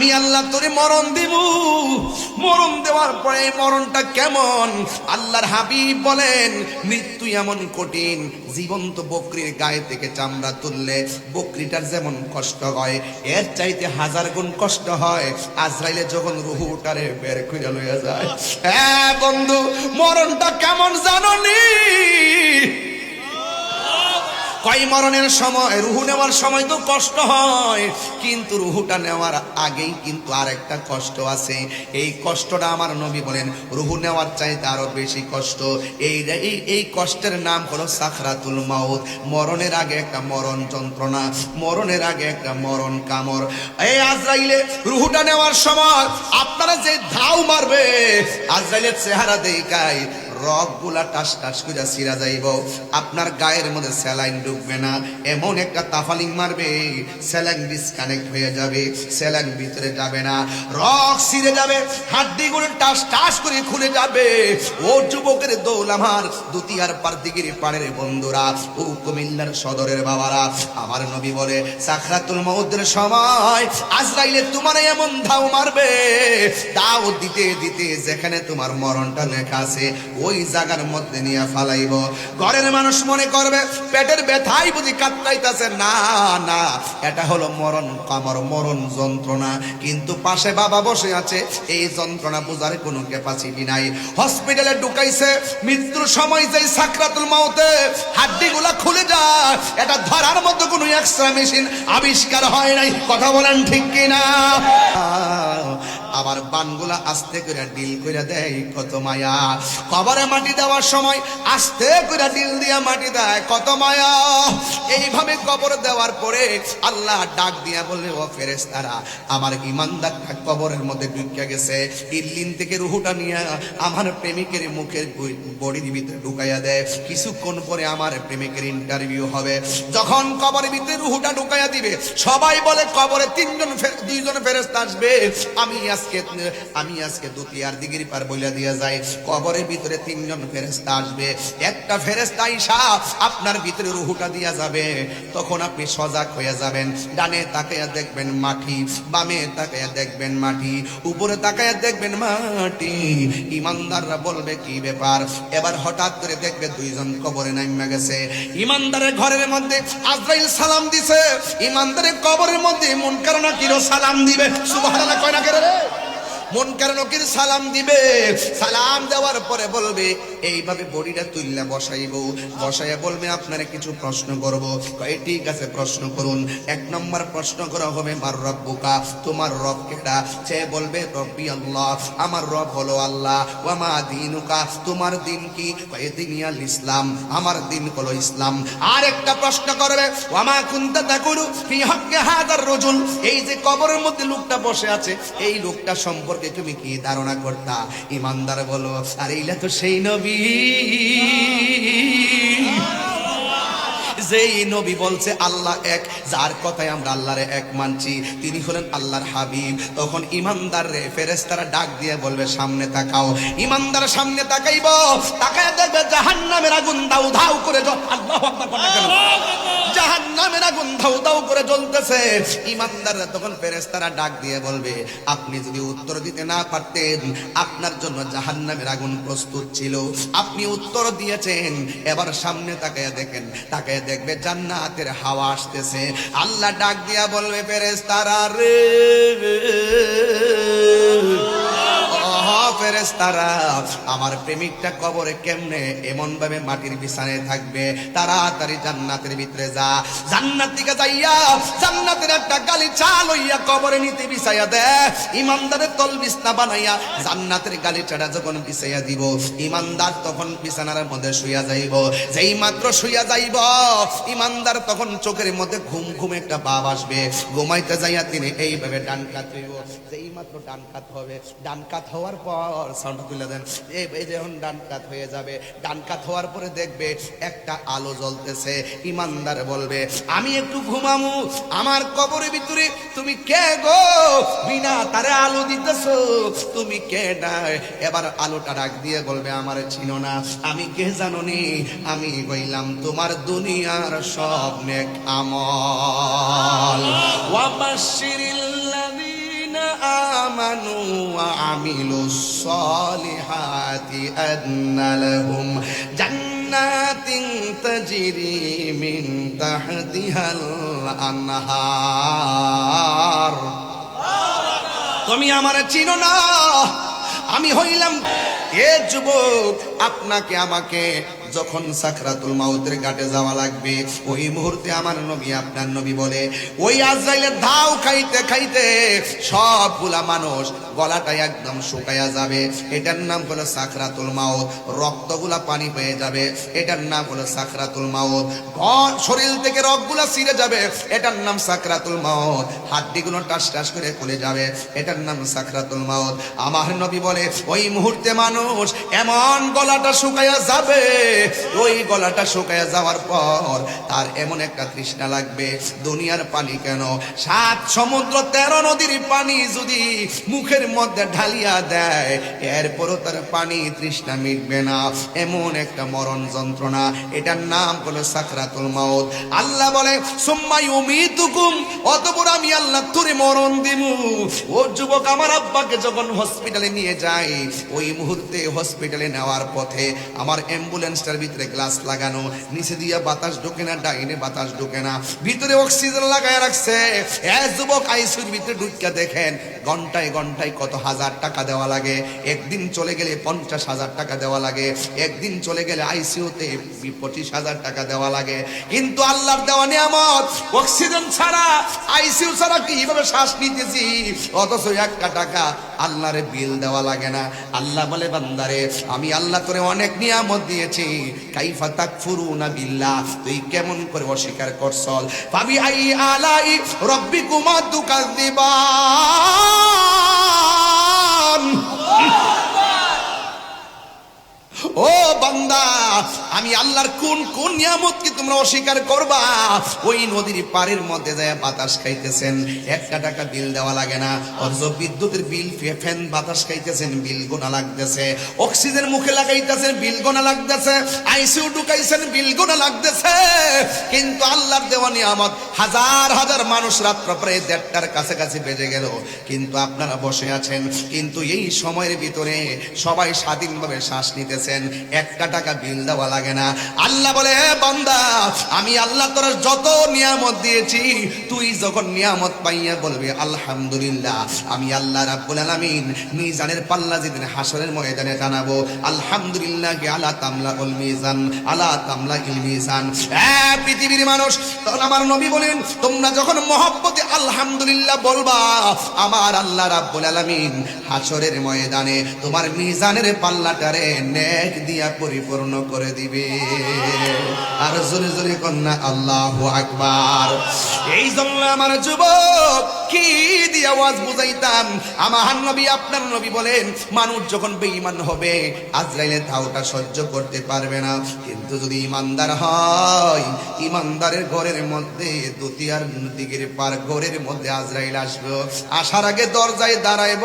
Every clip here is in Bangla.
আমি আল্লাহ তোরে মরণ দিব। মরণ দেওয়ার পরে মরণটা কেমন? আল্লাহর হাবিব বলেন, মৃত্যু এমন কঠিন, জীবন্ত বকরির গায়ে থেকে চামড়া তুললে বকরিটার যেমন কষ্ট হয়, এর চাইতে হাজার গুণ কষ্ট হয়। আজরাইলে যখন রুহু উঠারে বের করে লইয়া যায় হ্যাঁ বন্ধু, মরণটা কেমন জানো জাননি? কয় মরণের সময়, রুহু নেওয়ার সময় তো কষ্ট হয়, কিন্তু রুহুটা নেওয়ার আগেই কিন্তু আরেকটা কষ্ট আছে। এই কষ্টটা আমার নবী বলেন, রুহু নেওয়ার চাইতে আরও বেশি কষ্ট। এই এই কষ্টের নাম হলো সাখরাতুল মাউত। মরণের আগে একটা মরণ যন্ত্রণা, মরণের আগে একটা মরণ কামর এই আজরাইলে রুহুটা নেওয়ার সময় আপনারা যে ধাও মারবে, আজরাইলের চেহারা দেখায় রগগুলা টাস টাস করে সিরা যাইব। আপনার গায়ের মধ্যে স্যালাইন ঢুকবে না। এমন একটা তাফালিং মারবে, স্যালাইন ডিসকানেক্ট হয়ে যাবে, স্যালাইন ভিতরে যাবে না। রক সিরে যাবে, হাড্ডিগুলো টাস টাস করে খুলে যাবে। ও যুবকের দৌল আমার, দুতিয়ার পার পাড়ের বন্ধুরা, ও কুমিল্লার সদরের বাবারা। আমার নবী বলে, সাখরাতুল মৌদের সময়, আজরাইলে তোমার এমন ধাও মারবে। দাও দিতে দিতে যেখানে তোমার মরণটা লেখা আছে, ওই জায়গার মধ্যে নিয়ে ফালাইব। ঘরের মানুষ মনে করবে, পেটের ব্যথাই বুঝি কাতরাইতেছে। না না, এটা হলো মরণ কামর মরণ যন্ত্রণা। কিন্তু পাশে বাবা বসে আছে, এই যন্ত্রণা বোঝার কোনো ক্যাপাসিটি নাই। হসপিটালে ঢুকাইছে, মৃত্যুর সময় যে সাকরাতুল মাউতে হাড্ডিগুলা খুলে যায়, এটা ধরার মতো কোনো এক্সট্রা মেশিন আবিষ্কার হয় নাই। কথা বলেন ঠিক কিনা? আবার বানগুলা আস্তে করে ডিল করে দেয় কত মায়া। কবরে মাটি দেওয়ার সময় আস্তে করে ডিল দিয়া মাটি দেয় কত মায়া। এইভাবে কবর দেওয়ার পরে আল্লাহ ডাক দিয়া বললে, ও ফেরেশতারা, আমার ইমানদার কবরের মধ্যে ঢুকে গেছে। ইল্লিন থেকে রুহুটা নিয়ে আমার প্রেমিকের মুখের বডির ভিতরে ঢুকাইয়া দেয় কিছুক্ষণ পরে আমার প্রেমিকের ইন্টারভিউ হবে। যখন কবরের ভিতরে রুহুটা ঢুকাইয়া দিবে, সবাই বলে, কবরে তিনজন দুইজন ফেরেস্তা আসবে। আমি আজকে, আমি আজকে দুতিয়ার দিগির পার বইলা দিয়া যাই। কবরের ভিতরে তিনজন ফেরেস্তা আসবে। একটা ফেরেস্তা আইসা আপনার ভিতরে রুহুটা দিয়া যাবে। তখন আপনি সজাগ হয়ে যাবেন। ডানে তাকাইয়া দেখবেন মাটি, বামে তাকাইয়া দেখবেন মাটি, উপরে তাকাইয়া দেখবেন মাটি। ইমানদাররা বলবে, কি ব্যাপার? এবার হঠাৎ করে দেখবে দুইজন কবরে নাইমা গেছে। ইমানদারের ঘরের মধ্যে আজরাইল সালাম দিছে। ইমানদারের কবরের মধ্যে মন কারণ কিরো সালাম দিবে? সুবহানাল্লাহ, কয় না কেরে মন কারণকির সালাম দিবে। সালাম দেওয়ার পরে বলবে, এইভাবে বডিটা তুললে বসাইব। বসাইয়া বলবে, আপনারা কিছু প্রশ্ন করব। কয়, ঠিক আছে, প্রশ্ন করুন। এক নম্বর প্রশ্ন করা হবে, মার রব্বুকা তোমার রব কেডা? সে বলবে, রব্বি আল্লাহ, আমার রব হলো আল্লাহ। ওয়ামা দিনুকা, তোমার দিন কি? কয় ইসলাম, আমার দিন হলো ইসলাম। আর একটা প্রশ্ন করবে ওয়ামা কুনতা তাকুলু ফি হক্কে হাদার রজুল? এই যে কবরের মধ্যে লোকটা বসে আছে, এই লোকটা সম্পর্কে তুমি কি ধারণা করতা? ইমানদার বলো আর এইলা তো সেই নবী। যেই নবী বলছে আল্লাহ এক যার কথায় আমরা আল্লাহরে এক মানছি। তিনি হলেন আল্লাহর হাবিব। তখন ইমানদার রে ফেরেস্তারা ডাক দিয়ে বলবে সামনে তাকাও। ইমানদার সামনে তাকাইব তাকায় দেখবে জাহান্নামের আগুন দাউ ধাউ করে আল্লাহু কেন? জাহান্নামের আগুন ধাউ ধাউ করে জ্বলতেছে। ইমানদাররা তখন ফেরেস্তারা ডাক দিয়ে বলবে আপনি যদি উত্তর দিতে না পারতেন আপনার জন্য জাহান্নামের আগুন প্রস্তুত ছিল। আপনি উত্তর দিয়েছেন। এবার সামনে তাকায় দেখেন তাকায় দেখবে জান্নাতের হাওয়া আসতেছে। আল্লাহ ডাক দিয়া বলবে পেরেস্তারা রে। ফেরেস্তারা আমার প্রেমিকটা কবরে কেমনে এমন ভাবে মাটির বিছানায় থাকবে? তাড়াতাড়ি জান্নাতের ভিতরে যা। জান্নাত দিকে যাইয়া জান্নাতের একটা গালি চাল হইয়া কবরে নিতে বিছাইয়া দে। ইমানদারের তল বিছনা বানাইয়া জান্নাতের গালি চাড়া যখন বিছাইয়া দিব, ইমানদার তখন বিছানার মধ্যে শুইয়া যাইব। যেই মাত্র শুইয়া যাইব, ইমানদার তখন চোখের মধ্যে ঘুম ঘুম একটা ভাব আসবে। ঘুমাইতে যাইয়া তিনি এইভাবে ডান কাত যেই মাত্র ডান কাত হবে, ডান কাত হওয়ার পর পাওয়ার সাউন্ড তুলে দেন। এই যখন ডান কাত হয়ে যাবে, ডান কাত হওয়ার পরে দেখবে একটা আলো জ্বলতেছে। ইমানদার বলবে, আমি একটু ঘুমামু, আমার কবরের ভিতরে তুমি কে গো? বিনা তারে আলো দিতেছ, তুমি কে নাই? এবার আলোটা ডাক দিয়ে বলবে, আমার ছিল না, আমি কে জানো নি আমি কইলাম তোমার দুনিয়ার সব নেক আমল। ওয়া آمنوا وعملوا الصالحات أن لهم جنات تجري من تحتها الأنهار তুমি আমার চিনো না আমি হইলাম এ যুবক আপনাকে আমাকে যখন সাকরাতুল মাউতের ঘাটে যাওয়া লাগবে, ওই মুহূর্তে আমার নবী আপনার নবী বলে, ওই আজরাইলের ধাও খাইতে খাইতে, সবগুলা মানুষ গলাটা একদম শুকায়া যাবে। এটার নাম হলো সাকরাতুল মাউত, রক্তগুলা পানি পেয়ে যাবে। এটার নাম হলো সাকরাতুল মাউত, ঘর, শরীর থেকে রক্তগুলা ছিঁড়ে যাবে। এটার নাম সাকরাতুল মাউত, হাড্ডিগুলো টাস টাস করে খুলে যাবে। এটার নাম সাকরাতুল মাউত। আমার নবী বলে, ওই মুহূর্তে মানুষ এমন গলাটা শুকায়া যাবে ওই গলাটা শুকায়া যাওয়ার পর তার এমন একটা তৃষ্ণা লাগবে, দুনিয়ার পানি কেন? সাত সমুদ্র, তেরো নদীর পানি যদি মুখের মধ্যে ঢালিয়া দেয়, এরপরও তার পানি তৃষ্ণা মিটবে না। এমন একটা মরণ যন্ত্রণা। এটার নাম হলো সাকরাতুল মাউত। আল্লাহ বলে সুম্মাই উমিতুকুম অতপর আমি আল্লাহ তোরে মরণ দিমু। ও যুবক, আমার আব্বাকে যখন হসপিটালে নিয়ে যাই, ওই মুহূর্তে হসপিটালে নেওয়ার পথে আমার অ্যাম্বুলেন্সটার ভিতরে গ্লাস লাগানো, নিচে দিয়া বাতাস ঢোকে না, ডাইনে বাতাস ঢোকে না, ভিতরে অক্সিজেন লাগায় রাখছে। যুবক আইসিউর ভিতরে ঢুকিয়া দেখেন, ঘন্টায় ঘন্টায় কত হাজার টাকা দেওয়া লাগে। একদিন চলে গেলে পঞ্চাশ হাজার টাকা দেওয়া লাগে। একদিন চলে গেলে আইসিউতে পঁচিশ হাজার টাকা দেওয়া লাগে। কিন্তু আল্লাহর দেওয়া নিয়ামত অক্সিজেন ছাড়া, আইসিইউ ছাড়া কীভাবে শ্বাস নিতেছি? অথচ একটা টাকা আল্লাহর বিল দেওয়া লাগে না। আল্লাহ বলে, বান্দারে, আমি আল্লাহ তোরে অনেক নিয়ামত দিয়েছি। কাইফা না বিল্লাহ, তুই কেমন করে অস্বীকার করছল? পাবি আই আলাই রব্বিকুমা তুকাযিবান ও বান্দা, আমি আল্লাহর কোন কোন নিয়ামত কি তোমরা অস্বীকার করবা? ওই নদীর পাড়ের মধ্যে যায় বাতাস খাইতেছেন। একটা টাকা বিল দেওয়া লাগে না। অথচ বিদ্যুতের বিল ফ্যান বাতাস খাইতেছেন, বিল গোনা লাগতেছে। অক্সিজেন মুখে লাগাইতেছেন, বিল গোনা লাগতেছে। আইসিউ ঢুকাইছেন, বিল গোনা লাগতেছে। কিন্তু আল্লাহর দেওয়া নিয়ামত, হাজার হাজার মানুষ রাত্র প্রায় দেড়টার কাছাকাছি বেজে গেল। কিন্তু আপনারা বসে আছেন। কিন্তু এই সময়ের ভিতরে সবাই স্বাধীনভাবে শ্বাস নিতেছেন একটা টাকা বিল দেওয়া লাগে না। আল্লাহ বলে, "হে বান্দা, আমি আল্লাহ তোর যত নিয়ামত দিয়েছি, তুই যখন নিয়ামত পাইয়া বলবি, আলহামদুলিল্লাহ, আমি আল্লাহ রাব্বুল আলামিন মিজানের পাল্লা যেদিন হাসরের ময়দানে টানাবো, আলহামদুলিল্লাহ কে আলা তামলা উল মিজান, আলা তামলা ইল মিজান। এ পৃথিবীর মানুষ, তখন আমার নবী বলেন, তোমরা যখন মহব্বতে আলহামদুলিল্লাহ বলবা, আমার আল্লাহ রাব্বুল আলামিন হাসরের ময়দানে তোমার মিজানের পাল্লাটারে নেক দিয়া পরিপূর্ণ করে দিবে। আর জোরে জোরে কন্যা, আল্লাহ আকবার। এই জন্য আমার যুবক, কি দিয়ে আওয়াজ বুঝাইতাম? আমার নবী, আপনার নবী বলেন, মানুষ যখন বেঈমান হবে আজরাইলের ধাওটা সহ্য করতে পারবে না। কিন্তু যদি ইমানদার হয় ইমানদারের ঘরের মধ্যে দুতিয়ার দিকের পার ঘরের মধ্যে আজরাইল আসবে। আসার আগে দরজায় দাঁড়াইব।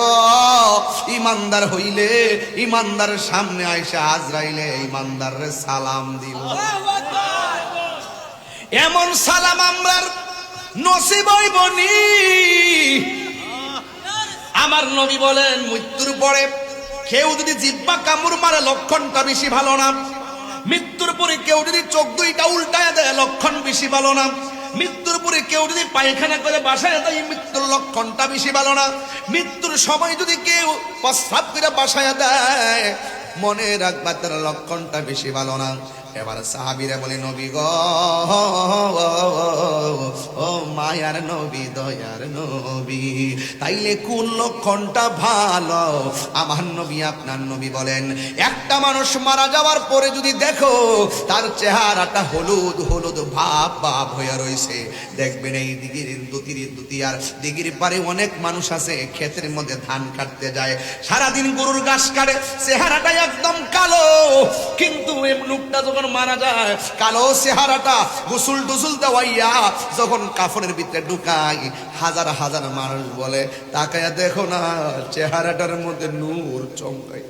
ইমানদার হইলে ইমানদারের সামনে আইসা আজরাইলে ইমানদারের সালাম দিব এমন সালাম আমরার নসিব বনি আমার নবী বলেন মৃত্যুর পরে কেউ যদি জিব্বা কামড় মারে লক্ষণটা বেশি ভালো না। মৃত্যুর পরে কেউ যদি চোখ দুইটা উল্টায় দেয় লক্ষণ বেশি ভালো না। মৃত্যুর পরে কেউ যদি পায়খানা করে বাসায় দেয় মৃত্যুর লক্ষণটা বেশি ভালো না। মৃত্যুর সময় যদি কেউ প্রস্রাব করে বাসায় দেয় মনে রাখবা তার লক্ষণটা বেশি ভালো না। এবার সাহাবিরা বলে, নবী গ, ও মায়ার নবী, দয়ার নবী, তাইলে কোন লক্ষণটা ভালো? আমার নবী, আপনার নবী বলেন, একটা মানুষ মারা যাওয়ার পরে যদি দেখো, তার চেহারাটা হলুদ হলুদ ভাব ভাব হয়ে রয়েছে দেখবেন এই দিগির দুতির দুতিয়ার দিগির পারে অনেক মানুষ আছে, ক্ষেতের মধ্যে ধান কাটতে যায়। সারাদিন গরুর ঘাস কাটে চেহারাটা একদম কালো। কিন্তু এই লোকটা যখন মারা যায়, কালো চেহারাটা গুসুল টুসুল দেওয়াইয়া যখন কাফনের ভিতরে ঢুকাই হাজার হাজার মানুষ বলে, তাকায়া দেখো না, চেহারাটার মধ্যে নূর চমকাই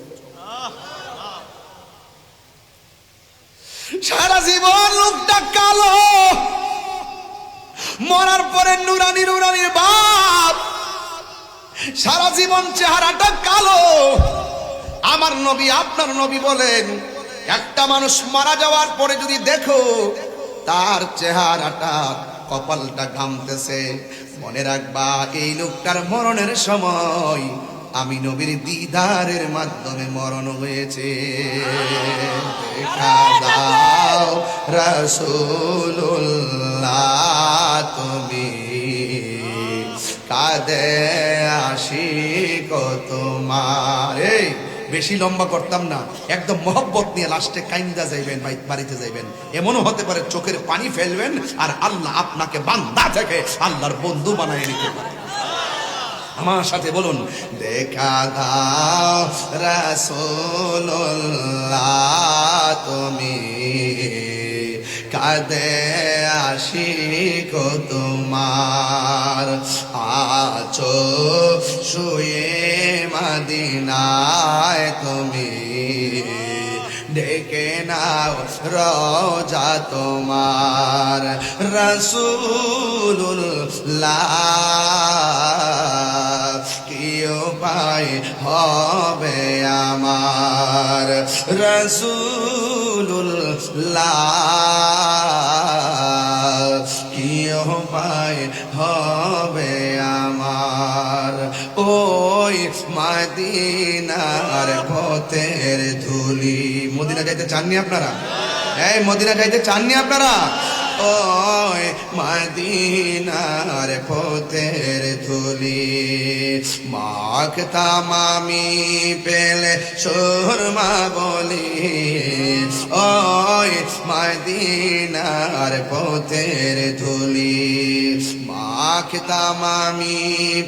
সারা জীবন লোকটা কালো। মরার পরে নুরানি নুরানির বাপ। সারা জীবন চেহারাটা কালো। আমার নবী, আপনার নবী বলেন একটা মানুষ মারা যাওয়ার পরে যদি দেখো, তার চেহারাটা কপালটা ঘামতেছে। মনে রাখবা, এই লোকটার মরণের সময় আমি নবীর দিদারের মাধ্যমে মরণ হয়েছে। তুমি কাদে আসি তোমার। এই বেশি লম্বা করতাম না। একদম মহব্বত নিয়ে লাস্টে কাইন্দা যাইবেন বাড়িতে যাইবেন। এমনও হতে পারে চোখের পানি ফেলবেন আর আল্লাহ আপনাকে বান্দা থেকে আল্লাহর বন্ধু বানায় নিতে পারে। আমার সাথে বলুন, দেখা দাও রাসূলুল্লাহ তুমি। কাদে আসি কো তোমার। আছো শুয়ে মদিনায় তুমি ডেকে নাও রোজা তোমার। রসুল্লাহ কি উপায় হবে আমার? রসুল্লাহ কি উপায় হবে আমার? ওই মাদিনার পথের ধুলি। মদিনা যাইতে চাননি আপনারা? এই মদিনা যাইতে চাননি আপনারা? ওই মদিনার পথের ধুলি। মাখতাম আমি পেলে সুরমা বলি। ওই মদিনার পথের ধুলি। মাখতাম আমি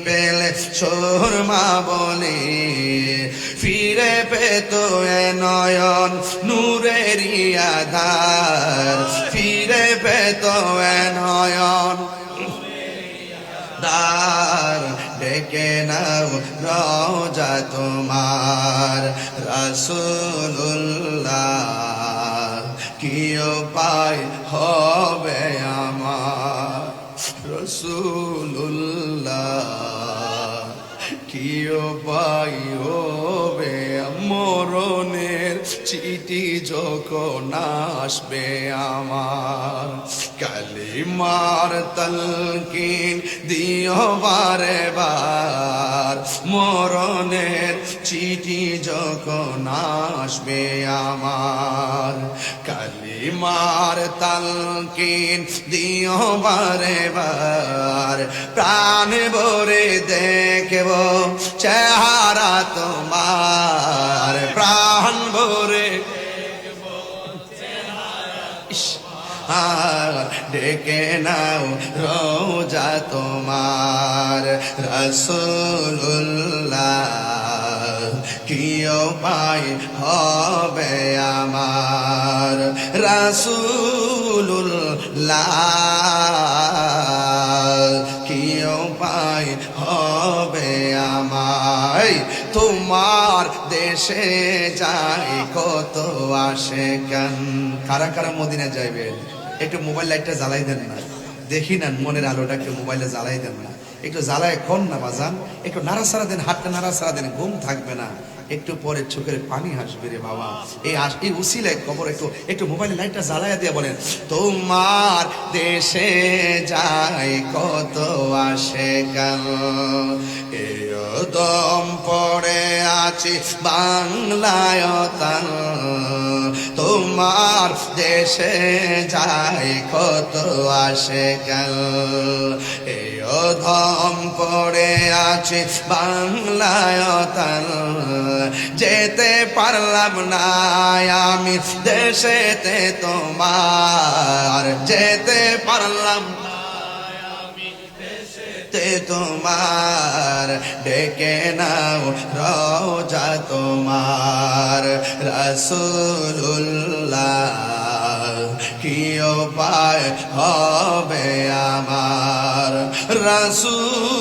পেলে সুরমা বলি ফিরে পেত নয়ন নূরের আধার। ফিরে পেত নয়ন দার ডেকে নাও রোজা তোমার। রসুল্লাহ কি পায় হবে আমার? রসুল্লাহ কিয় পাই হবে মরণের চিঠি যখন আসবে আমার, কালিমার তলকিন দিও বারে বার মরণের চিঠি যখন আসবে আমার, কালিমার তলকিন দিও বারে বার প্রাণ ভরে দেখব চেহারা তোমার, প্রাণ ইস, আর ডেকে নাও রোজা তোমার। রসুল্লাহ কি উপায় হবে আমার? রসুল্লাহ কি উপায় হবে আমায় তোমার দেশে যাই কত আসে কেন? কারা কারা যাইবেন একটু মোবাইল লাইটটা জ্বালাই দেন না। দেখি না মনের আলোটা একটু মোবাইলে জ্বালাই দেন না। একটু জ্বালায় কোন না বাজান? একটু ঘুম থাকবে না। একটু পরে চোখের পানি হাসবে রে বাবা। এই এই উসিলায় খবর একটু একটু মোবাইলে লাইটটা জ্বালায় দিয়ে বলেন, তোমার দেশে যায়, কত আসে দম পড়ে আছি বাংলায় তান তোমার দেশে যায় কত আসে কেন ধম পড়ে আছে বাংলায় তান যেতে পারলাম না আমি দেশেতে তোমার। যেতে পারলাম না তে তোমার ডেকে নাও রোজা তোমার। রসুল্লাহ কিও পায় হবে আমার? রসুল্লাহ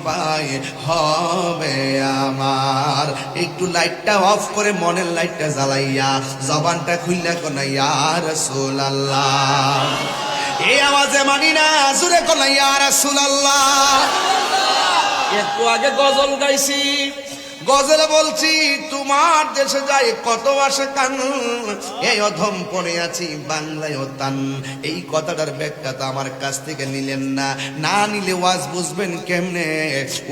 উপায় হবে আমার। একটু লাইটটা অফ করে মনের লাইটটা জ্বালাইয়া, জবানটা খুললা কনাইয়ার ইয়া রসুল এই আওয়াজে মানি না, জুরে কনাইয়ার ইয়া রাসূলুল্লাহ। একটু আগে গজল গাইছি। গজলে বলছি, তোমার দেশে যাই কত আসে কান? এই অধম পড়ে আছি বাংলায় তান। এই কথাটার ব্যাখ্যা তো আমার কাছ থেকে নিলেন না। না নিলে ওয়াজ বুঝবেন কেমনে?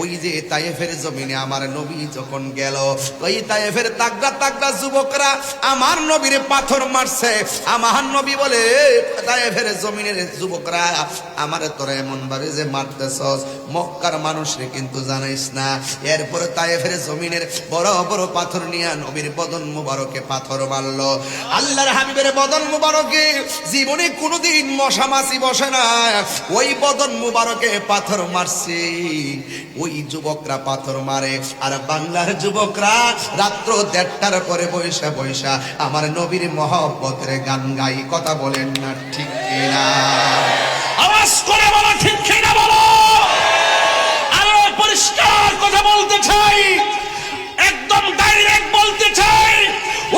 ওই যে তায়েফের জমিনে আমার নবী যখন গেল, ওই তায়েফের তাগড়া তাগড়া যুবকরা আমার নবীর পাথর মারছে। আমার নবী বলে তায়েফের জমিনের যুবকরা, আমার তোরা এমন ভাবে যে মারতেছস মক্কার মানুষরে কিন্তু জানাইস না। এরপরে তায়েফের জমিনের বড় বড় পাথর নিয়ে নবীর বদন মুবারকে পাথর মারলো। আল্লাহর হাবিবের বদন মুবারকে জীবনে কোনোদিন মশা মাছি বসে না। ওই বদন মুবারকে পাথর মারছে। ওই যুবকরা পাথর মারে। আর বাংলার যুবকরা রাত্র দেড়টার পরে বৈশা বৈশা আমার নবীর মহব্বতের গান গাই কথা বলেন না ঠিক কিনা? আওয়াজ করে বলো, ঠিক কিনা বলো? পরিষ্কার কথা বলতে চাই। একদম ডাইরেক্ট বলতে চাই,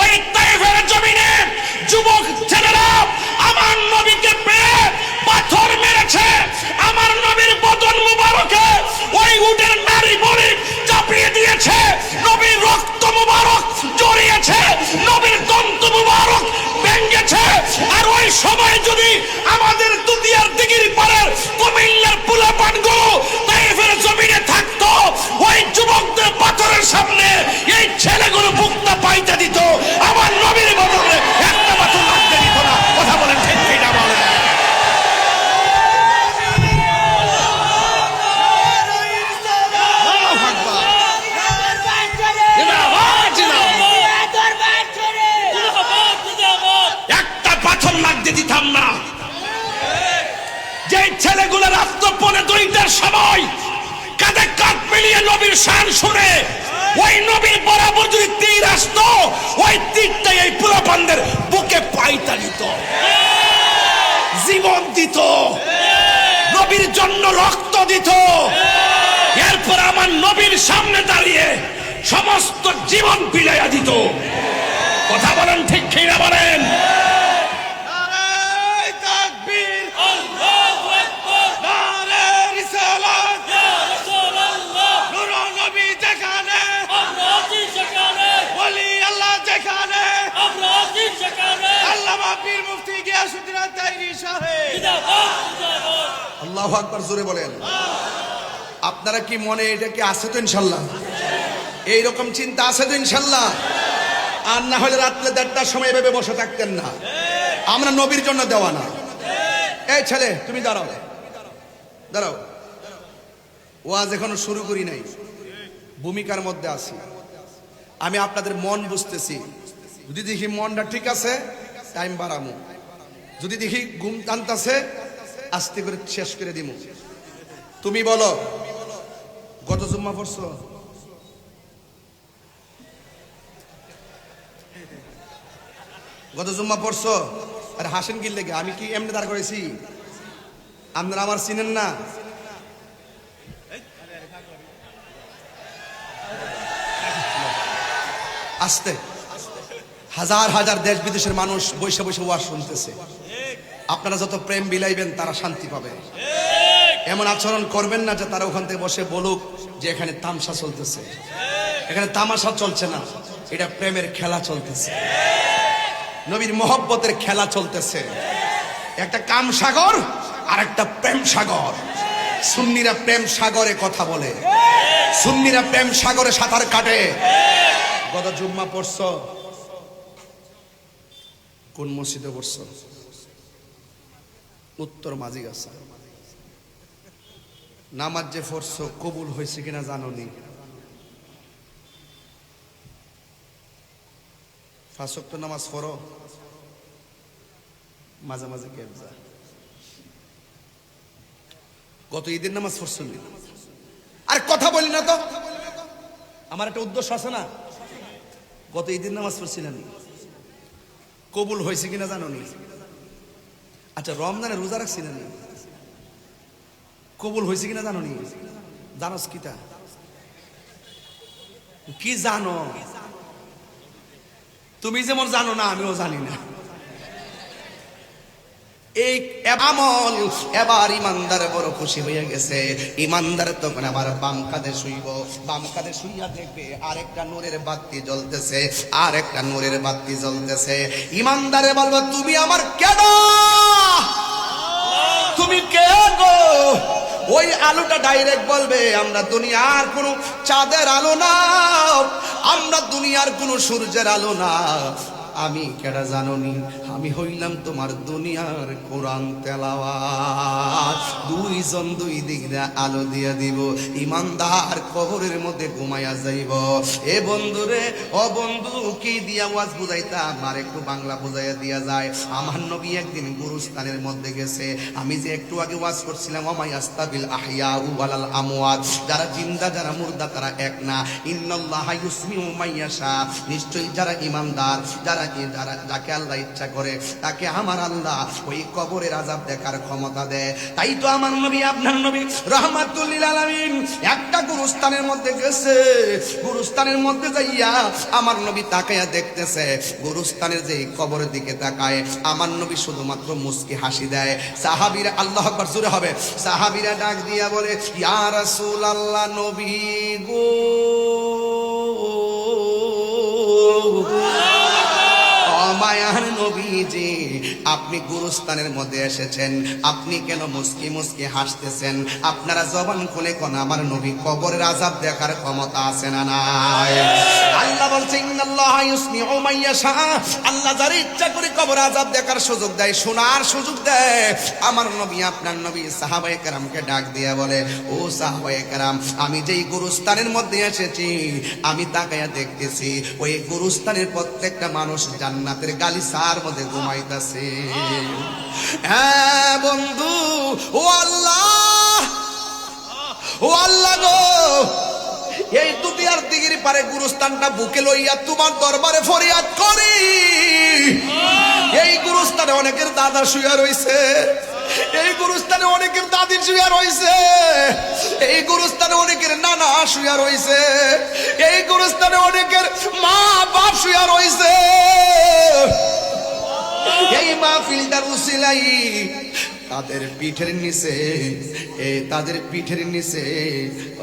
ওই তাইফের জমিনে যুবক ছেলেরা আমার নবীকে পেয়ে পাথর মেরেছে। আমার নবীর বদন মুবারকে ওই উটের নারী বলি চাপিয়ে দিয়েছে। নবীর রক্ত মুবারক জড়িয়েছে, নবীর দন্ত মুবারক ভেঙ্গেছে। আর ওই সময় যদি আমাদের দুদিয়ার দিঘির পারের কুমিল্লার পুলাপানগুলো তাইফের জমিনে থাকতো ওই যুবকদের পাথরের সামনে এই ছেলেগুলো মুক্তা পাইতে দিত। আমার নবীর বদলে একটা পাথর লাগতে দিত না। কথা বলেন। একটা পাথর লাগতে দিতাম না। যে ছেলেগুলো রাত্র পনে দুইটার সময় নবীর শান শুনে, ওই নবীর বরাবর যদি তীর আসতো, ওই তীরটাই এই পুরাপানদের বুকে পাইতা দিত। জীবন দিত। নবীর জন্য রক্ত দিত। এরপর আমার নবীর সামনে দাঁড়িয়ে সমস্ত জীবন বিলাইয়া দিত। কথা বলেন ঠিক কিনা বলেন? আল্লাহ আকবার জোরে বলেন। আপনারা কি মনে এটা কি আছে তো ইনশাল্লাহ এইরকম চিন্তা আছে তো ইনশাল্লাহ আর না হলে রাত্রে দেড়টার সময় এভাবে বসে থাকতেন না। আমরা নবীর জন্য দেওয়া না। এই ছেলে, তুমি দাঁড়াও। দাঁড়াও। ওয়াজ এখনও শুরু করি নাই। ভূমিকার মধ্যে আছি। আমি আপনাদের মন বুঝতেছি। যদি দেখি মনটা ঠিক আছে টাইম বাড়ামু। যদি দেখি ঘুম টানতাছে, আস্তে করে শেষ করে দিমু। তুমি বলো, গত জুম্মা পড়ছো? গত জুম্মা পড়ছো? আর হাসেন কি লেগে, আমি কি এমনি দাঁড় করেছি? আপনারা আমার চিনেন না? আস্তে। হাজার হাজার দেশ বিদেশের মানুষ বৈশা বৈশা ওয়াজ শুনতেছে। আপনারা যত প্রেম বিলাইবেন, তারা শান্তি পাবে। এমন আচরণ করবেন না যে তারা ওখান থেকে বসে বলুক যে এখানে তামসা চলতেছে। এখানে তামাশা চলছে না, এটা প্রেমের খেলা চলতেছে। নবীর মহব্বতের খেলা চলতেছে। একটা কাম সাগর আর একটা প্রেম সাগর। সুন্নিরা প্রেম সাগরে কথা বলে। সুন্নিরা প্রেম সাগরে সাঁতার কাটে। গত জুম্মা পড়ছ কোন মসজিদে পড়ছ? উত্তর মাঝি গাছা। নামাজ যে পড়ছ, কবুল হয়েছে কিনা জাননি? ফাঁসক্ত নামাজ পড়ো। মাঝে মাঝে গ্যাপ যা গত ঈদের নামাজ পড়ছো নি? আর কথা বলি না তো। আমার একটা উদ্দেশ্য আছে না? গত ঈদের নামাজ পড়ছিলেন? কবুল হয়েছে কিনা জানো নি? আচ্ছা রমজানে রোজা রাখছি না কবুল হয়েছে কিনা জানো নি? জানোস কিতা? কি জানো? তুমি যেমন জানো না, আমিও জানি না। এই আমল। এবার ইমানদার বড় খুশি হয়ে গেছে। ইমানদার তখন আবার বাম কাঁধে শুইব। বাম কাঁধে শুইয়া দেখবে আরেকটা নূরের বাতি জ্বলতেছে আর একটা নূরের বাতি জ্বলতেছে। ইমানদারে বলব, তুমি আমার কেন তুমি কে গো? ওই আলোটা ডাইরেক্ট বলবে, আমরা দুনিয়ার কোনো চাঁদের আলো না, আমরা দুনিয়ার কোনো সূর্যের আলো না। আমি কেডা জাননি? আমি হইলাম তোমার দুনিয়ার কোরআন তেলাওয়াত। দুইজন দুই দিক দিয়ে আলো দিয়ে দিব, ইমানদার কবরের মধ্যে ঘুমাইয়া যাইব। এ বন্ধুরে, ও বন্ধু, কি দিয়া ওয়াজ বুঝাইতাম আর একটু বাংলা বুঝাইয়া দিয়া যায়। আমার নবী একদিন গুরুস্থানের মধ্যে গেছে। আমি যে একটু আগে ওয়াজ করছিলাম আমায় আস্তাবিল আহিয়া ওয়ালাল আমওয়াত। যারা জিন্দা, যারা মুর্দা, তারা এক না। ইন্নাল্লাহ ইউসমিউ মাইয়াশা নিশ্চয়ই যারা ইমানদার, যারা যারা যাকে আল্লাহ ইচ্ছা করে, তাকে আমার আল্লাহ ওই কবরের আজাব দেখার ক্ষমতা দেয়। তাই তো আমার নবী, আপনার নবী, রহমাতুল্লিল আলামিন একটা গুরুস্থানের মধ্যে গেছে। গুরুস্থানের মধ্যে যাইয়া আমার নবী তাকাইয়া দেখতেছে, গুরুস্থানের যে কবরের দিকে তাকায়, আমার নবী শুধুমাত্র মুস্কি হাসি দেয়। সাহাবীরা, আল্লাহ আকবার, জোরে হবে। সাহাবিরা ডাক দিয়া বলে, ইয়া রাসূল আল্লাহ নবী গো। মায়ার নবীজি, আপনি গুরুস্থানের মধ্যে এসেছেন, আপনি কেন মুস্কি মুস্কি হাসতেছেন? আপনারা জবান খুলে কোন আমার নবী কবরের আজাব দেখার ক্ষমতা আছে না নাই? আল্লাহ বলছে, ইন্নাল্লাহ ইউসমিউ মাইয়াশা আল্লাহ যার ইচ্ছা করে কবর আজাব দেখার সুযোগ দেয়, শোনার সুযোগ দেয়। আমার নবী আপনার নবী সাহাবায়ে কেরামকে ডাক দিয়ে বলে, ও সাহাবায়ে কেরাম, আমি যেই গুরুস্থানের মধ্যে এসেছি, আমি তাকায়া দেখতেছি, ওই গুরুস্থানের প্রত্যেকটা মানুষ জান্নাতের গালিসার মধ্যে ঘুমাইতেছে। হ্যাঁ বন্ধু, ও আল্লাহ ও আল্লাহ গো, এই দুনিয়ার দিগির পারে গুরুস্থানটা বুকে লইয়া তোমার দরবারে ফরিয়াদ করি। এই গুরুস্থানে অনেকের দাদা শুয়া রইছে। এই গুরুস্থানে অনেকের দাদি শুয়া রয়েছে এই গুরুস্থানে অনেকের নানা শুয়া রয়েছে এই গুরুস্থানে অনেকের মা বাপ শুয়া রয়েছে এই মাহফিলটার উসিলাই তাদের পিঠের নিচে, এ তাদের পিঠের নিচে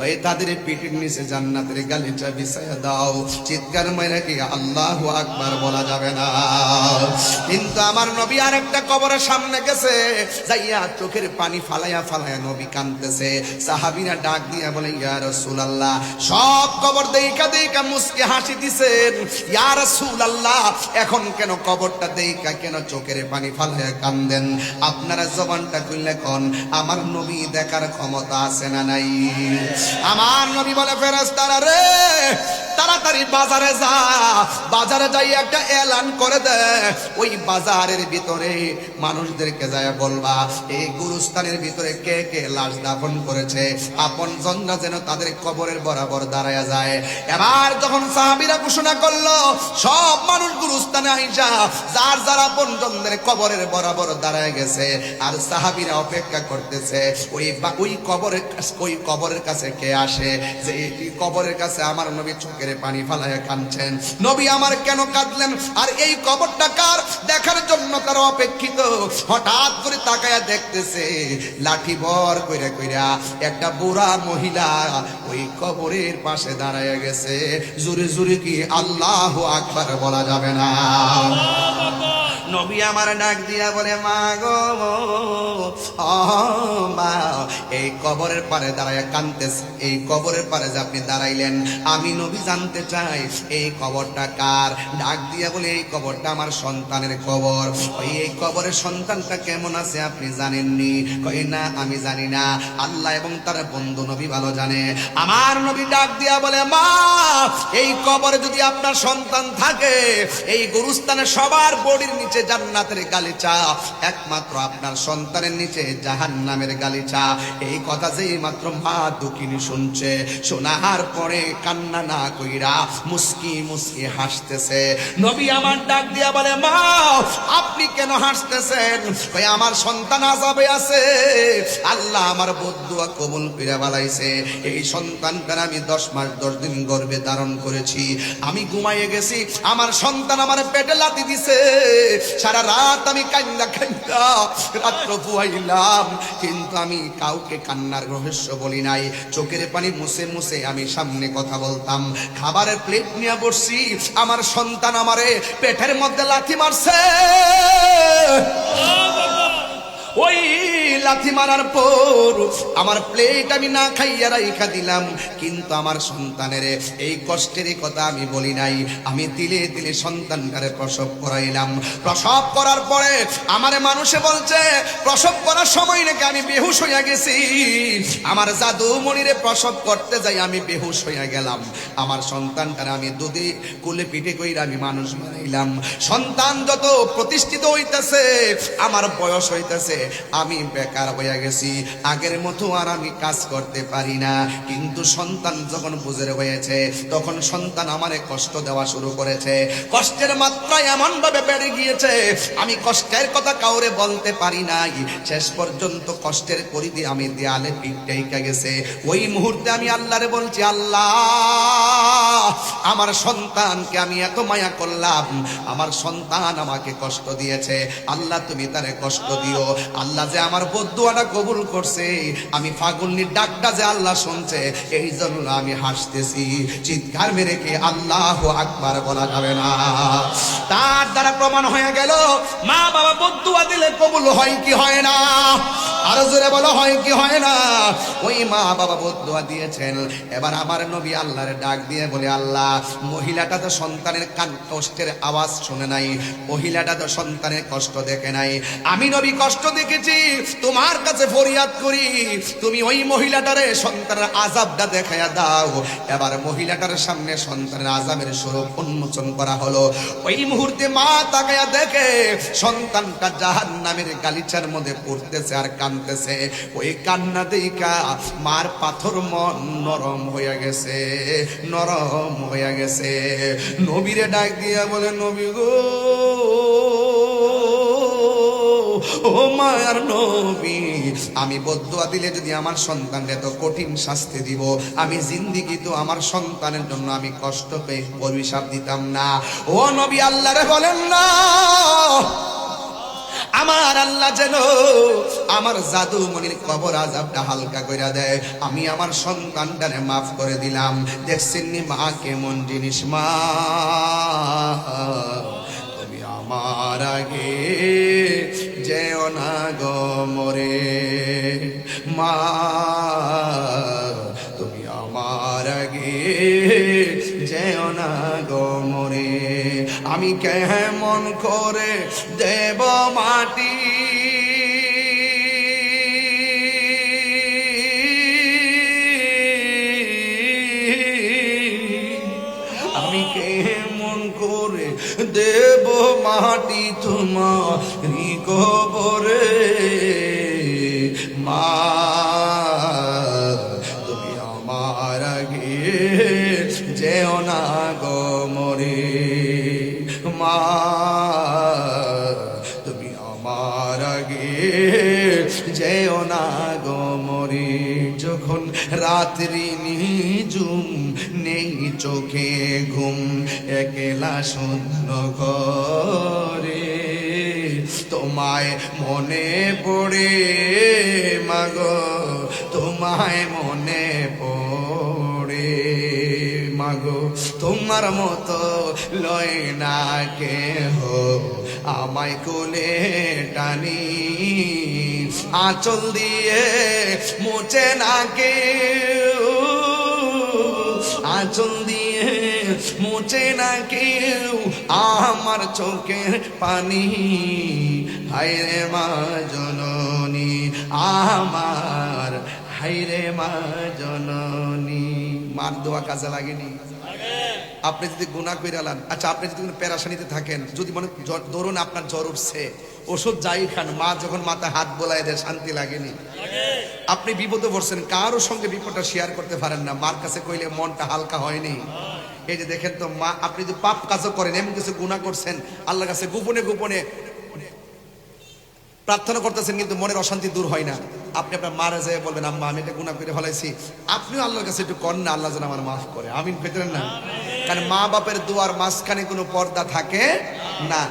ওই তাদের পিঠের নিচে জান্নাতের গালিটা বিছায়া দাও। চিৎকার মাইরা কি আল্লাহু আকবার বলা যাবে না। কিন্তু আমার নবী আর একটা কবরের সামনে গেছে, যাইয়া চোখের পানি ফালাইয়া ফালাইয়া নবী কাঁদতেছে। সাহাবীরা ডাক দিয়া বলে, ইয়া রাসূলুল্লাহ। সব কবর দেইকা দেইকা মুস্কি হাসি দিছেন। ইয়া রাসূলুল্লাহ। এখন কেন কবরটা দেইকা কেন চোখের পানি ফালাইয়া কান্দেন? আপনারা জবানটা খুললে কোন আমার নবী দেখার ক্ষমতা আছে না নাই? আমার নবী বলে, ফেরেশতারা রে, তাড়াতাড়ি বাজারে যা। বাজারে যাই, একটা এলান করে দে। ওই বাজারের ভিতরে মানুষদেরকে যায় বলবা, এই গুরুস্থানের ভিতরে কে কে লাশ দাফন করেছে? আপন জনরা যেন তাদের কবরের বরাবর দাঁড়ায় যায়। এবার যখন সাহাবীরা ঘোষণা করল, সব মানুষ গুরুস্থানে আইসা, যার যার আপন জনদের কবরের বরাবর দাঁড়ায় গেছে। আর সাহাবীরা অপেক্ষা করতেছে ওই ওই কবরের ওই কবরের কাছে কে আসে? যে এই কবরের কাছে আমার নবী চোখের পানি ফালায় কাঁদছেন নবী আমার কেন কাঁদলেন? আর এই কবরটা কার? দেখার জন্য তারা অপেক্ষিত। হঠাৎ করে তাকায়া দেখতেছে লাঠি বর কইরা কইরা একটা বুড়া মহিলা ওই কবরের পাশে দাঁড়ায় গেছে। জোরে জোরে কি আল্লাহ আকবার বলা যাবে না। নবী আমার ডাক দিয়া বলে মা গো এই কবরের পারে দাঁড়ায় কানতেছে এই কবরের পারে যে আপনি দাঁড়াইলেন, আমি নবী জানতে চাই, এই কবরটা কার? ডাক দিয়া বলে, এই কবরটা আমার সন্তানের কবর। ওই এই কবরের সন্তানটা কেমন আছে আপনি জানেননি? কই না, আমি জানি না। আল্লাহ এবং তার বন্ধু নবী ভালো জানে। আমার নবী ডাক দিয়া বলে, মা, এই কবরে যদি আপনার সন্তান থাকে, এই গুরুস্থানে সবার বডির নিচে জান্নাতের গালিচা। একমাত্র আপনার সন্তানের নিচে জাহান্নামের গালিচা। এই কথা যেই মাত্র মা দুকিনি শুনছে, শোনার পরে কান্না না কইরা মুস্কি মুস্কি হাসতেছে। নবী আমার ডাক দিয়া বলে, মা, আপনি কেন হাসতেছেন? কই আমার সন্তান আজাবে আছে। আল্লাহ আমার বদুয়া কবুল করে বালাইছে এই সন্তানটার আমি দশ মাস, দশ দিন গর্বে ধারণ করেছি। আমি ঘুমাইয়ে গেছি, আমার সন্তান আমার পেটে লাতি দিছে। সারা রাত আমি কান্দা কান্দা রাত্র পুয়াইলাম কিন্তু আমি কাউকে কান্নার রহস্য বলি নাই। চোখের পানি মুছে মুছে আমি সামনে কথা বলতাম। খাবারের প্লেট নিয়ে বসছি, আমার সন্তান আমারে পেটের মধ্যে লাথি মারছে। ওই লাথি মারার পর আমার প্লেট আমি না খাইয়া রাইখা দিলাম। কিন্তু আমার সন্তানের এই কষ্টের কথা আমি বলি নাই। আমি দিলে দিলে সন্তানকারে প্রসব করাইলাম। প্রসব করার পরে আমার মানুষে বলছে, প্রসব করার সময় নাকি আমি বেহুশ হইয়া গেছি। আমার জাদু মনিরে প্রসব করতে যাই আমি বেহুশ হইয়া গেলাম। আমার সন্তানটারে আমি দুধে কুলে পিঠে কইরা আমি মানুষ বানাইলাম। সন্তান যত প্রতিষ্ঠিত হইতেছে, আমার বয়স হইতেছে আমি বেকার হইয়া গেছি। আগের মতো আর আমি কাজ করতে পারি না। কিন্তু সন্তান যখন বুঝে হয়েছে, তখন সন্তান আমারে কষ্ট দেওয়া শুরু করেছে। কষ্টের মাত্রা এমন ভাবে বেড়ে গিয়েছে, আমি কষ্টের কথা কাউরে বলতে পারি নাই। শেষ পর্যন্ত কষ্টের পরিধি আমি দেয়ালে পিঠটাইকা গেছে। ওই মুহূর্তে আমি আল্লাহরে বলছি, আল্লাহ, আমার সন্তানকে আমি এত মায়া করলাম। আমার সন্তান আমাকে কষ্ট দিয়েছে। আল্লাহ, তুমি তারে কষ্ট দিও। আল্লাহ যে আমার বদুয়াটা কবুল করছে, আমি ফাগুলনির ডাকটা যে আল্লাহ শুনছে, এই জন্য আমি হাসতেছি। চিৎকার মেরে কি আল্লাহ আকবার বলা যাবে না। তার দ্বারা প্রমাণ হয়ে গেল মা বাবা বদুয়া দিলে কবুল হয় কি হয় না? আরও জোরে বলো, হয় কি হয় না? ওই মা বাবা বদুয়া দিয়েছেন। এবার আমার নবী আল্লাহর ডাক দিয়ে বলে, আল্লাহ, মহিলাটা তো সন্তানের কান কষ্টের আওয়াজ শুনে নাই, মহিলাটা তো সন্তানের কষ্ট দেখে নাই। আমি নবী কষ্ট দেখেছি, তোমার কাছে ফরিয়াদ করি, তুমি ওই মহিলাটারে সন্তানের আজাবটা দেখাইয়া দাও। এবার মহিলাটার সামনে সন্তানের আজাবের স্বরূপ উন্মোচন করা হলো। ওই মুহূর্তে মা তাকাইয়া দেখে, সন্তানটা জাহান নামের গালিচার মধ্যে পড়তেছে আর কানতেছে ওই কান্না দেখা মার পাথর মন নরম হইয়া গেছে, নরম হইয়া গেছে। নবীরে ডাক দিয়া বলে, নবী গো, ও মায়ার নবী, আমি বদুয়া দিলে যদি আমার সন্তানকে এত কঠিন শাস্তি দিব, আমি জিন্দিগি তো আমার সন্তানের জন্য আমি কষ্ট পেয়ে অভিশাপ দিতাম না। ও নবী, আল্লাহরে বলেন না। আমার আল্লাহ যেন আমার জাদু মনির কবর আজাবটা হালকা করে দেয়। আমি আমার সন্তানটারে মাফ করে দিলাম। দেখছেন নি মা কেমন জিনিস মা? তুমি আমার আগে যেও না গো মরে মা। যেও না গো মরে। আমি কেমন করে দেব মাটি? আমি কেমন করে দেব মাটি তোমারি কবরে? মা রাত্রি নিজুম নেই চোখে ঘুম, একলা শূন্য ঘরে। তোমায় মনে পড়ে, মাগো, তোমায় মনে পড়ে, মাগো, তোমার মতো লয় না কে হো আমায় কোলে টানি। আঁচল দিয়ে মুছে না কেউ। আঁচল দিয়ে মুছে না কেউ। আমার চোখের পানি, হায়রে মা জননী, আমার হায়রে মা জননী। মার দোয়া কাজে লাগেনি? আপনি যদি গুণা কইরালান আচ্ছা আপনি যদি কোনো পেরাশানিতে থাকেন, যদি মনে ধরুন আপনার জ্বর উঠছে, ওষুধ যাই খান, মা যখন মাথা হাত বোলায় দেয়, শান্তি লাগেনি। আপনি বিপদে পড়ছেন, কারোর সঙ্গে বিপদটা শেয়ার করতে পারেন না। মার কাছে কইলে মনটা হালকা হয়নি। এই যে দেখেন তো, মা, আপনি যদি পাপ কাজও করেন, এমন কিছু গুণা করছেন, আল্লাহর কাছে গোপনে গোপনে প্রার্থনা করতেছেন, কিন্তু মনের অশান্তি দূর হয় না। আপনি আপনার মারা যায় বলবেন আম্মা আমি এটা গুণা করে ফেলাইছি। আপনিও আল্লাহর কাছে একটু কর না আল্লাহ যেন আমার মাফ করে। আমিন পেতেন না। কারণ মা বাপের দুয়ার মাঝখানে কোনো পর্দা থাকে না।